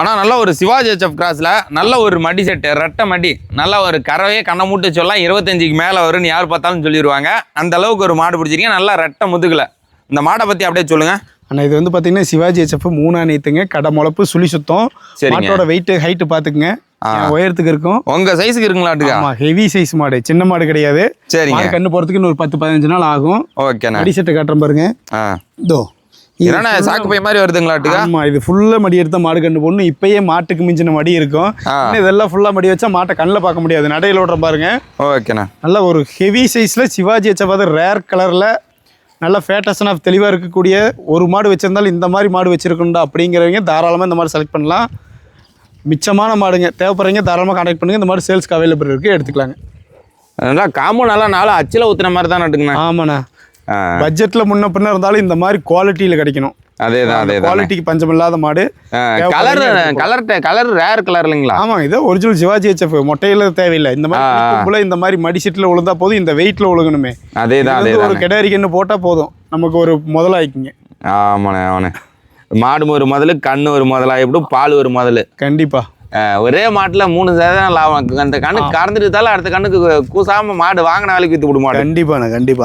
ஆனால் நல்ல ஒரு சிவாஜி ஹெச்எஃப் கிராஸில் நல்ல ஒரு மடி செட்டு ரெட்டை மடி. நல்ல ஒரு கறவையே கண்ணை மூட்டு சொல்லலாம் இருபத்தஞ்சுக்கு மேலே வரும்னு யார் பார்த்தாலும் சொல்லிடுவாங்க அந்த அளவுக்கு ஒரு மாடு பிடிச்சிருக்கீங்க. நல்லா ரெட்டை முதுகுல. இந்த மாடை பற்றி அப்படியே சொல்லுங்கள் அண்ணா இது வந்து பார்த்தீங்கன்னா சிவாஜி ஹெச்எஃப் மூணா நீத்துங்க கடை முளப்பு சுழி சுத்தம். மாட்டோட வெயிட் ஹைட்டு பார்த்துக்குங்க உயரத்துக்கு இருக்கும்? உங்கள் சைஸுக்கு இருக்குங்களாட்டுக்கா ஆமா ஹெவி சைஸ் மாடு. சின்ன மாடு கிடையாது. சரிங்க. மாடு கண்ணு போறதுக்கு இன்னும் ஒரு பத்து பதினஞ்சு நாள் ஆகும். ஓகேண்ணே மடி செட்டு காட்டுறேன் பாருங்க. இதோ. என்னண்ணே சாக்கு பை மாதிரி வருதுங்களாட்டுக்கா ஆமா இது ஃபுல்லா மடி எடுத்த மாடு கண்ணு போடணும் இப்பயே மாட்டுக்கு மிஞ்சின மடி இருக்கும். இதெல்லாம் ஃபுல்லா மடி வச்சா மாட்டை கண்ணில் பார்க்க முடியாது. நடையில ஓடுற பாருங்க. ஓகேண்ணே. நல்ல ஒரு ஹெவி சைஸ்ல சிவாஜி ஹெச்எஃப் ரேர் கலர்ல நல்ல ஃபேட்டஸன் ஆஃப் தெளிவாக இருக்கக்கூடிய ஒரு மாடு வச்சிருந்தாலும் இந்த மாதிரி மாடு வச்சிருக்கணும்டா அப்படிங்கிறவங்க தாராளமாக இந்த மாதிரி செலக்ட் பண்ணலாம். மிச்சமான மாடுங்க தேவைப்படுறீங்க தாராளமாக கான்டாக்ட் பண்ணுங்க. இந்த மாதிரி சேல்ஸ்க்கு அவைலபிள் இருக்குது எடுத்துக்கலாங்க. நல்லா காம்போ நல்லா நாலு அச்சில் ஊற்றுன மாதிரி தான் நட்டுங்கண்ணா ஆமாண்ணா. ஆ. பட்ஜெட்டில் முன்ன பின்ன இருந்தாலும் இந்த மாதிரி குவாலிட்டியில் கிடைக்கணும். அதே தான் அதே குவாலிட்டிக்கு பஞ்சம் இல்லாத மாடு colour colour colour rare colour இல்லைங்களா? ஆமாம் இது ஒரிஜினல் சிவாஜி ஹெச்எஃப் மொட்டையில தேவையில்லை. இந்த மாதிரி இந்த மாதிரி மடி செட்டில் விழுந்தா போதும் இந்த வெயிட்டில் விழுகணுமே அதே தான் இது அதே ஒரு தான் கிடாரி கன்று போட்டால் போதும். நமக்கு ஒரு முதலாயிக்குங்க. ஆமாண்ணே ஆமாண்ணே. மாடு ஒரு முதல்ல கண்ணு ஒரு முதலா எப்படி பால் ஒரு முதல்ல கண்டிப்பா. ஒரே மாட்டில் மூணு சதவீதம் லாபம். அந்த கண்ணுக்கு கறந்துட்டு அடுத்த கண்ணுக்கு கூசாம மாடு வாங்கின வேலைக்கு வித்து விட மாடு. கண்டிப்பாண்ணா கண்டிப்பா.